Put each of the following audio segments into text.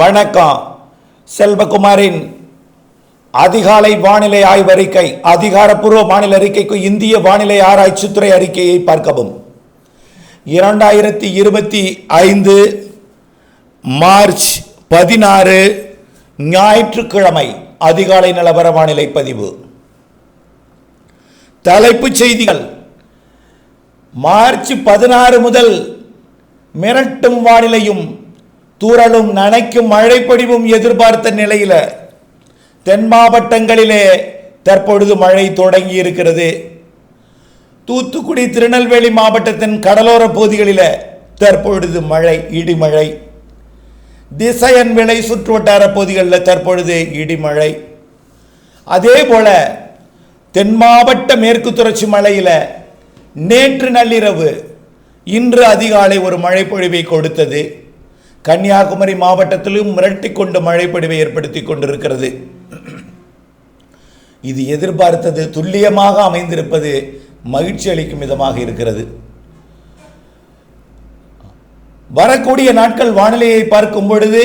வணக்கம். செல்வகுமாரின் அதிகாலை வானிலை ஆய்வறிக்கை அதிகாரப்பூர்வ வானிலை அறிக்கைக்கு இந்திய வானிலை ஆராய்ச்சித்துறை அறிக்கையை பார்க்கவும். இரண்டாயிரத்தி இருபத்தி ஐந்து மார்ச் பதினாறு ஞாயிற்றுக்கிழமை அதிகாலை நிலவர வானிலை பதிவு. தலைப்புச் செய்திகள். மார்ச் பதினாறு முதல் மிரட்டும் வானிலையும் தூறலும் நனைக்கும் மழைப்பொழிவும் எதிர்பார்த்த நிலையில் தென் மாவட்டங்களிலே தற்பொழுது மழை தொடங்கி இருக்கிறது. தூத்துக்குடி திருநெல்வேலி மாவட்டத்தின் கடலோர பகுதிகளில் தற்பொழுது மழை இடிமழை. திசையன் விளை சுற்றுவட்டார பகுதிகளில் தற்பொழுது இடிமழை. அதே போல தென் மாவட்ட மேற்கு தொடர்ச்சி மலையில் நேற்று நள்ளிரவு இன்று அதிகாலை ஒரு மழைப்பொழிவை கொடுத்தது. கன்னியாகுமரி மாவட்டத்திலும் மிரட்டி கொண்டு மழைப்பொழிவை ஏற்படுத்தி கொண்டிருக்கிறது. இது எதிர்பார்த்தது துல்லியமாக அமைந்திருப்பது மகிழ்ச்சி அளிக்கும் விதமாக இருக்கிறது. வரக்கூடிய நாட்கள் வானிலையை பார்க்கும் பொழுது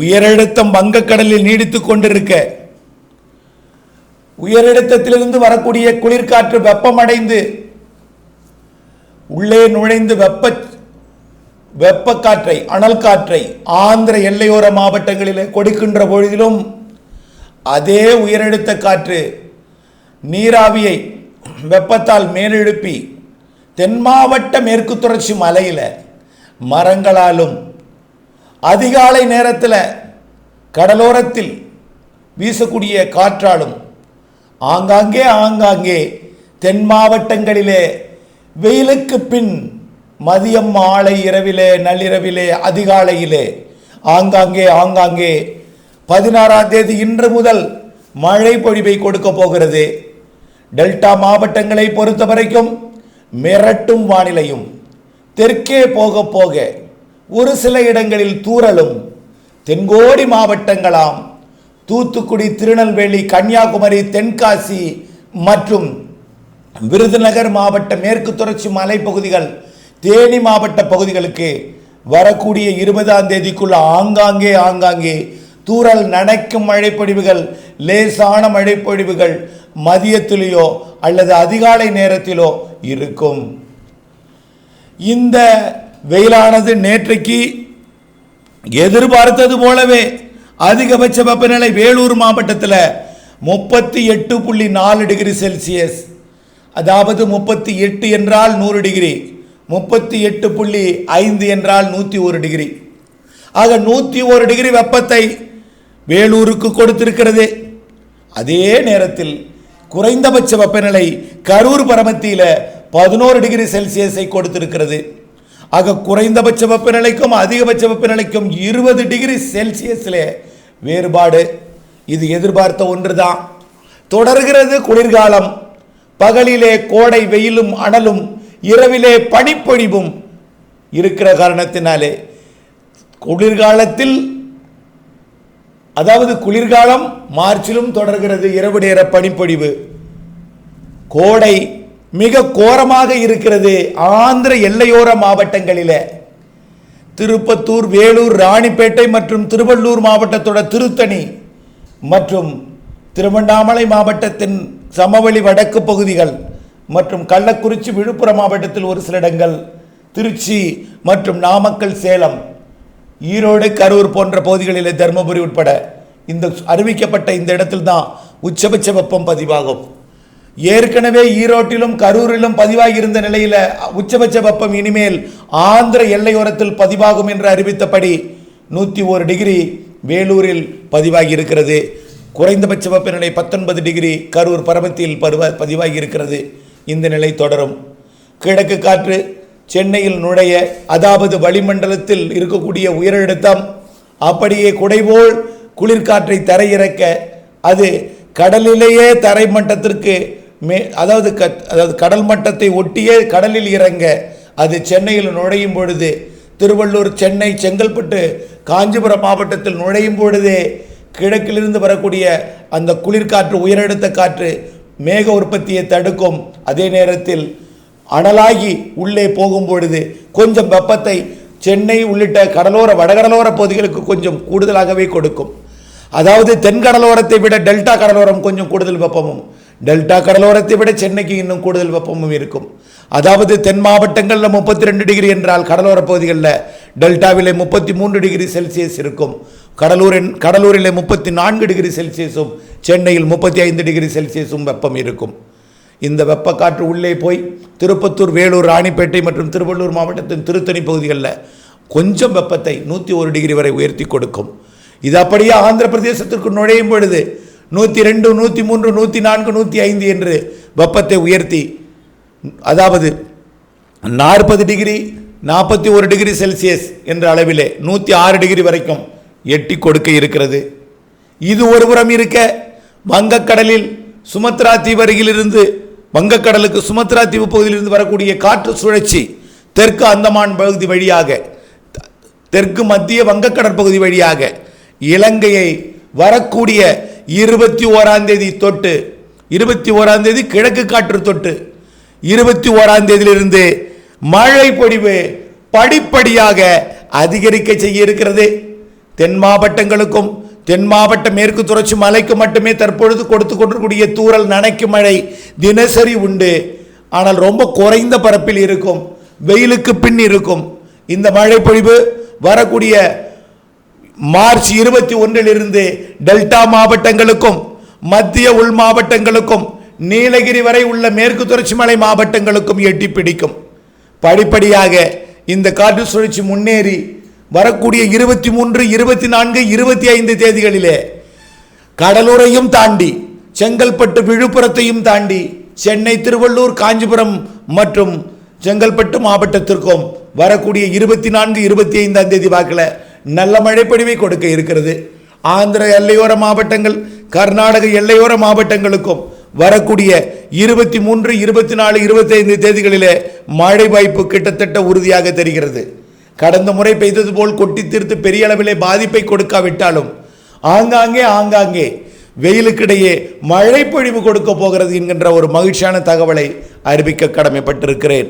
உயரழுத்தம் வங்கக்கடலில் நீடித்துக் கொண்டிருக்க உயரழுத்தத்திலிருந்து வரக்கூடிய குளிர்காற்று வெப்பமடைந்து உள்ளே நுழைந்து வெப்ப வெப்பக்காற்றை அனல் காற்றை ஆந்திர எல்லையோர மாவட்டங்களிலே கொடுக்கின்ற பொழுதிலும் அதே உயரழுத்த காற்று நீராவியை வெப்பத்தால் மேலெழுப்பி தென் மாவட்ட மேற்கு தொடர்ச்சி மலையில் மரங்களாலும் அதிகாலை நேரத்தில் கடலோரத்தில் வீசக்கூடிய காற்றாலும் ஆங்காங்கே ஆங்காங்கே தென் மாவட்டங்களிலே வெயிலுக்கு பின் மதியம் மாலை இரவிலே நள்ளிரவிலே அதிகாலையிலே ஆங்காங்கே ஆங்காங்கே பதினாறாம் தேதி இன்று முதல் மழை பொழிவை கொடுக்க போகிறது. டெல்டா மாவட்டங்களை பொறுத்த வரைக்கும் மிரட்டும் வானிலையும் தெற்கே போக போக ஒரு சில இடங்களில் தூறலும். தென்கோடி மாவட்டங்களாம் தூத்துக்குடி திருநெல்வேலி கன்னியாகுமரி தென்காசி மற்றும் விருதுநகர் மாவட்ட மேற்கு தொடர்ச்சி மலைப்பகுதிகள் தேனி மாவட்ட பகுதிகளுக்கு வரக்கூடிய இருபதாம் தேதிக்குள்ள ஆங்காங்கே ஆங்காங்கே தூறல் நனைக்கும் மழைப்பொழிவுகள் லேசான மழைப்பொழிவுகள் மதியத்திலேயோ அல்லது அதிகாலை நேரத்திலோ இருக்கும். இந்த வெயிலானது நேற்றைக்கு எதிர்பார்த்தது போலவே அதிகபட்ச வெப்பநிலை வேலூர் மாவட்டத்தில் முப்பத்தி எட்டு புள்ளி நாலு டிகிரி செல்சியஸ். அதாவது முப்பத்தி எட்டு என்றால் நூறு டிகிரி. முப்பத்தி எட்டு புள்ளி ஐந்து என்றால் நூற்றி ஒரு டிகிரி. ஆக நூற்றி ஒரு டிகிரி வெப்பத்தை வேலூருக்கு கொடுத்திருக்கிறது. அதே நேரத்தில் குறைந்தபட்ச வெப்பநிலை கரூர் பரமத்தியில் பதினோரு டிகிரி செல்சியஸை கொடுத்திருக்கிறது. ஆக குறைந்தபட்ச வெப்பநிலைக்கும் அதிகபட்ச வெப்பநிலைக்கும் இருபது டிகிரி செல்சியஸில் வேறுபாடு. இது எதிர்பார்த்த ஒன்று தான் தொடர்கிறது குளிர்காலம். பகலிலே கோடை வெயிலும் அனலும் இரவிலே பனிப்பொழிவும் இருக்கிற காரணத்தினாலே குளிர்காலத்தில் அதாவது குளிர்காலம் மார்ச்சிலும் தொடர்கிறது இரவு நேர பனிப்பொழிவு. கோடை மிக கோரமாக இருக்கிறது ஆந்திர எல்லையோர மாவட்டங்களில். திருப்பத்தூர் வேலூர் ராணிப்பேட்டை மற்றும் திருவள்ளூர் மாவட்டத்தோட திருத்தணி மற்றும் திருவண்ணாமலை மாவட்டத்தின் சமவெளி வடக்கு பகுதிகள். மற்றும் கள்ளக்குறிச்சி விழுப்புரம் மாவட்டத்தில் ஒரு சில இடங்கள் திருச்சி மற்றும் நாமக்கல் சேலம் ஈரோடு கரூர் போன்ற பகுதிகளில் தருமபுரி உட்பட இந்த அறிவிக்கப்பட்ட இந்த இடத்தில் தான் உச்சபட்ச வெப்பம் பதிவாகும். ஏற்கனவே ஈரோட்டிலும் கரூரிலும் பதிவாகி இருந்த நிலையில் உச்சபட்ச வெப்பம் இனிமேல் ஆந்திர எல்லையோரத்தில் பதிவாகும் என்று அறிவித்தபடி நூற்றி ஒரு டிகிரி வேலூரில் பதிவாகி இருக்கிறது குறைந்தபட்ச வெப்பநிலை பத்தொன்பது டிகிரி கரூர் பரமத்தியில் பருவ பதிவாகி இருக்கிறது இந்த நிலை தொடரும். கிழக்கு காற்று சென்னையில் நுழைய அதாவது வளிமண்டலத்தில் இருக்கக்கூடிய உயரழுத்தம் அப்படியே குடைபோல் குளிர்காற்றை தரையிறக்க அது கடலிலேயே தரை மட்டத்திற்கு மே அதாவது க அதாவது கடல் மட்டத்தை ஒட்டியே கடலில் இறங்க அது சென்னையில் நுழையும் பொழுது திருவள்ளூர் சென்னை செங்கல்பட்டு காஞ்சிபுரம் மாவட்டத்தில் நுழையும் பொழுதே கிழக்கிலிருந்து வரக்கூடிய அந்த குளிர்காற்று உயரழுத்த காற்று மேக உற்பத்தியை தடுக்கும். அதே நேரத்தில் அனலாகி உள்ளே போகும் பொழுது கொஞ்சம் வெப்பத்தை சென்னை உள்ளிட்ட கடலோர வடகடலோர பகுதிகளுக்கு கொஞ்சம் கூடுதலாகவே கொடுக்கும். அதாவது தென்கடலோரத்தை விட டெல்டா கடலோரம் கொஞ்சம் கூடுதல் வெப்பமும். டெல்டா கடலோரத்தை விட சென்னைக்கு இன்னும் கூடுதல் வெப்பமும் இருக்கும். அதாவது தென் மாவட்டங்களில் முப்பத்தி ரெண்டு டிகிரி என்றால் கடலோர பகுதிகளில் டெல்டாவிலே முப்பத்தி மூன்று டிகிரி செல்சியஸ் இருக்கும். கடலூரின் கடலூரில் முப்பத்தி நான்கு டிகிரி செல்சியஸும் சென்னையில் முப்பத்தி ஐந்து டிகிரி செல்சியஸும் வெப்பம் இருக்கும். இந்த வெப்பக்காற்று உள்ளே போய் திருப்பத்தூர் வேலூர் ராணிப்பேட்டை மற்றும் திருவள்ளூர் மாவட்டத்தின் திருத்தணி பகுதிகளில் கொஞ்சம் வெப்பத்தை நூற்றி ஒரு டிகிரி வரை உயர்த்தி கொடுக்கும். இது அப்படியே ஆந்திர பிரதேசத்திற்கு நுழையும் பொழுது நூற்றி ரெண்டு நூற்றி மூன்று நூற்றி நான்கு நூற்றி ஐந்து என்று வெப்பத்தை உயர்த்தி அதாவது நாற்பது டிகிரி நாற்பத்தி ஒரு டிகிரி செல்சியஸ் என்ற அளவிலே நூற்றி ஆறு டிகிரி வரைக்கும் எட்டி கொடுக்க இருக்கிறது. இது ஒருபுறம் இருக்க. வங்கக்கடலில் சுமத்ரா தீவு அருகிலிருந்து வங்கக்கடலுக்கு சுமத்ரா தீவு பகுதியிலிருந்து வரக்கூடிய காற்று சுழற்சி தெற்கு அந்தமான் பகுதி வழியாக தெற்கு மத்திய வங்கக்கடற் பகுதி வழியாக இலங்கையை வரக்கூடிய இருபத்தி ஓராம் தேதி தொட்டு இருபத்தி ஓராம் தேதி கிழக்கு காற்று தொட்டு இருபத்தி ஓராம் தேதியிலிருந்து மழை பொழிவு படிப்படியாக அதிகரிக்க செய்ய இருக்கிறது. தென் மாவட்டங்களுக்கும் தென் மாவட்ட மேற்கு தொடர்ச்சி மலைக்கு மட்டுமே தற்பொழுது கொடுத்து கொண்டிருக்கூடிய தூரல் நனைக்கும் மழை தினசரி உண்டு. ஆனால் ரொம்ப குறைந்த பரப்பில் இருக்கும் வெயிலுக்கு பின் இருக்கும். இந்த மழை பொழிவு வரக்கூடிய மார்ச் இருபத்தி ஒன்றிலிருந்து டெல்டா மாவட்டங்களுக்கும் மத்திய உள் மாவட்டங்களுக்கும் நீலகிரி வரை உள்ள மேற்கு தொடர்ச்சி மலை மாவட்டங்களுக்கும் எட்டி பிடிக்கும் படிப்படியாக இந்த காற்று சுழற்சி முன்னேறி வரக்கூடிய இருபத்தி மூன்று இருபத்தி நான்கு இருபத்தி ஐந்து தேதிகளிலே கடலூரையும் தாண்டி செங்கல்பட்டு விழுப்புரத்தையும் தாண்டி சென்னை திருவள்ளூர் காஞ்சிபுரம் மற்றும் செங்கல்பட்டு மாவட்டத்திற்கும் வரக்கூடிய இருபத்தி நான்கு இருபத்தி ஐந்தாம் தேதி வாக்கில் நல்ல மழைப்பொழிவை கொடுக்க இருக்கிறது. ஆந்திர எல்லையோர மாவட்டங்கள் கர்நாடக எல்லையோர மாவட்டங்களுக்கும் வரக்கூடிய இருபத்தி மூன்று இருபத்தி நாலு இருபத்தி ஐந்து தேதிகளிலே மழை வாய்ப்பு கிட்டத்தட்ட உறுதியாக தெரிகிறது. கடந்த முறை பெய்தது போல் கொட்டி தீர்த்து பெரிய அளவிலே பாதிப்பை கொடுக்காவிட்டாலும் ஆங்காங்கே ஆங்காங்கே வெயிலுக்கிடையே மழை பொழிவு கொடுக்க போகிறது என்கின்ற ஒரு மகிழ்ச்சியான தகவலை அறிவிக்க கடமைப்பட்டிருக்கிறேன்.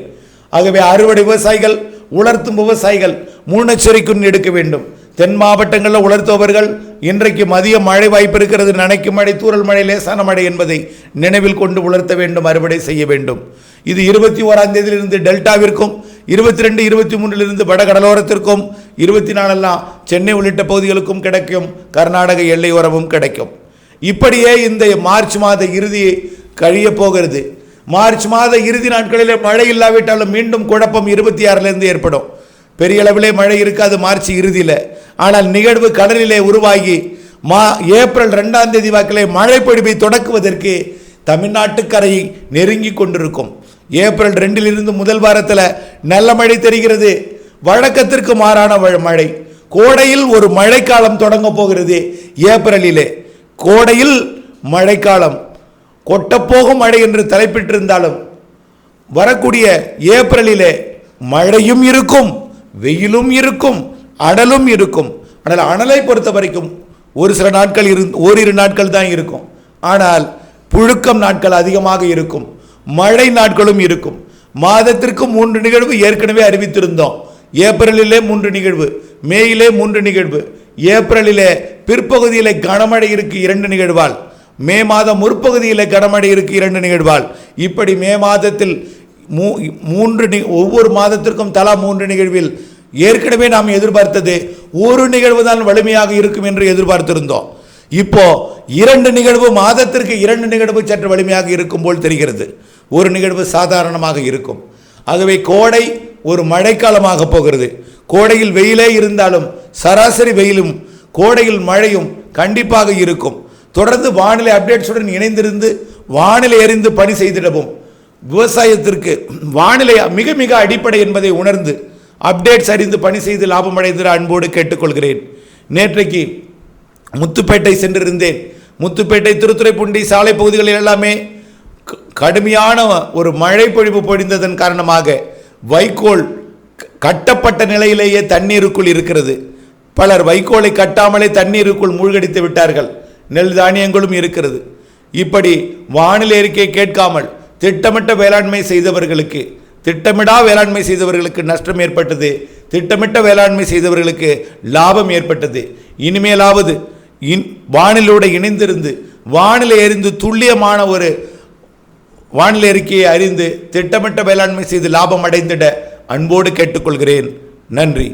ஆகவே அறுவடை விவசாயிகள் உலர்த்தும் விவசாயிகள் முன்னெச்சரிக்கை எடுக்க வேண்டும். தென் மாவட்டங்களில் உலர்த்தவர்கள் இன்றைக்கு மதிய மழை வாய்ப்பு இருக்கிறது. நனைக்கும் மழை தூரல் மழை லேசான மழை என்பதை நினைவில் கொண்டு உலர்த்த வேண்டும் அறுவடை செய்ய வேண்டும். இது இருபத்தி ஓராம் தேதியிலிருந்து டெல்டாவிற்கும் இருபத்தி ரெண்டு இருபத்தி மூன்றிலிருந்து வட கடலோரத்திற்கும் இருபத்தி நாலெல்லாம் சென்னை உள்ளிட்ட பகுதிகளுக்கும் கிடைக்கும். கர்நாடக எல்லையோரமும் கிடைக்கும். இப்படியே இந்த மார்ச் மாத இறுதி கழிய போகிறது. மார்ச் மாத இறுதி நாட்களில் மழை இல்லாவிட்டாலும் மீண்டும் குழப்பம் இருபத்தி ஆறிலிருந்து ஏற்படும். பெரிய அளவிலே மழை இருக்காது மார்ச் இறுதியில். ஆனால் நிகழ்வு கடலிலே உருவாகி மா ஏப்ரல் ரெண்டாம் தேதி வாக்கிலே மழை பொழிவை தொடக்குவதற்கு தமிழ்நாட்டு கரையை நெருங்கி கொண்டிருக்கும். ஏப்ரல் ரெண்டிலிருந்து முதல் வாரத்தில் நல்ல மழை தெரிகிறது. வழக்கத்திற்கு மாறான மழை. கோடையில் ஒரு மழைக்காலம் தொடங்க போகிறது ஏப்ரலிலே. கோடையில் மழைக்காலம். கொட்டப்போகும் மழை என்று தலைப்பிட்டிருந்தாலும் வரக்கூடிய ஏப்ரலிலே மழையும் இருக்கும் வெயிலும் இருக்கும் அனலும் இருக்கும். ஆனால் அனலை பொறுத்த வரைக்கும் ஒரு சில நாட்கள் இரு ஓரிரு நாட்கள் தான் இருக்கும். ஆனால் புழுக்கம் நாட்கள் அதிகமாக இருக்கும். மழை நாட்களும் இருக்கும். மாதத்திற்கு மூன்று நிகழ்வு ஏற்கனவே அறிவித்திருந்தோம். ஏப்ரலிலே மூன்று நிகழ்வு மேயிலே மூன்று நிகழ்வு ஏப்ரலிலே பிற்பகுதியிலே கனமழை இருக்கு இரண்டு நிகழ்வால் மே மாதம் முற்பகுதியில் கனமழை இருக்கு இரண்டு நிகழ்வால். இப்படி மே மாதத்தில் மூ மூன்று நி ஒவ்வொரு மாதத்திற்கும் தலா மூன்று நிகழ்வில் ஏற்கனவே நாம் எதிர்பார்த்தது ஒரு நிகழ்வு தான் வலிமையாக இருக்கும் என்று எதிர்பார்த்திருந்தோம். இப்போ இரண்டு நிகழ்வு மாதத்திற்கு இரண்டு நிகழ்வு சற்று வலிமையாக இருக்கும் போல் தெரிகிறது. ஒரு நிகழ்வு சாதாரணமாக இருக்கும். ஆகவே கோடை ஒரு மழைக்காலமாக போகிறது. கோடையில் வெயிலே இருந்தாலும் சராசரி வெயிலும் கோடையில் மழையும் கண்டிப்பாக இருக்கும். தொடர்ந்து வானிலை அப்டேட்ஸுடன் இணைந்திருந்து வானிலை அறிந்து பணி செய்திடவும். விவசாயத்திற்கு வானிலை மிக மிக அடிப்படை என்பதை உணர்ந்து அப்டேட்ஸ் அறிந்து பணி செய்து லாபம் அடைந்து அன்போடு கேட்டுக்கொள்கிறேன். நேற்றைக்கு முத்துப்பேட்டை சென்றிருந்தேன். முத்துப்பேட்டை திருத்துறைப்பூண்டி சாலை பகுதிகளில் எல்லாமே க- கடுமையான ஒரு மழை பொழிவு பொழிந்ததன் காரணமாக வைக்கோல் க- கட்டப்பட்ட நிலையிலேயே தண்ணீருக்குள் இருக்கிறது. பலர் வைக்கோலை கட்டாமலே தண்ணீருக்குள் மூழ்கடித்து விட்டார்கள். நெல் தானியங்களும் இருக்கிறது. இப்படி வானிலை அறிக்கை கேட்காமல் திட்டமிட்ட வேளாண்மை செய்தவர்களுக்கு திட்டமிடா வேளாண்மை செய்தவர்களுக்கு நஷ்டம் ஏற்பட்டது. திட்டமிட்ட வேளாண்மை செய்தவர்களுக்கு லாபம் ஏற்பட்டது. இனிமேலாவது இன் வானிலோடு இணைந்திருந்து வானிலை எறிந்து துல்லியமான ஒரு வானிலை அறிக்கையை அறிந்து திட்டமிட்ட வேளாண்மை செய்து லாபம் அடைந்திட அன்போடு கேட்டுக்கொள்கிறேன். நன்றி.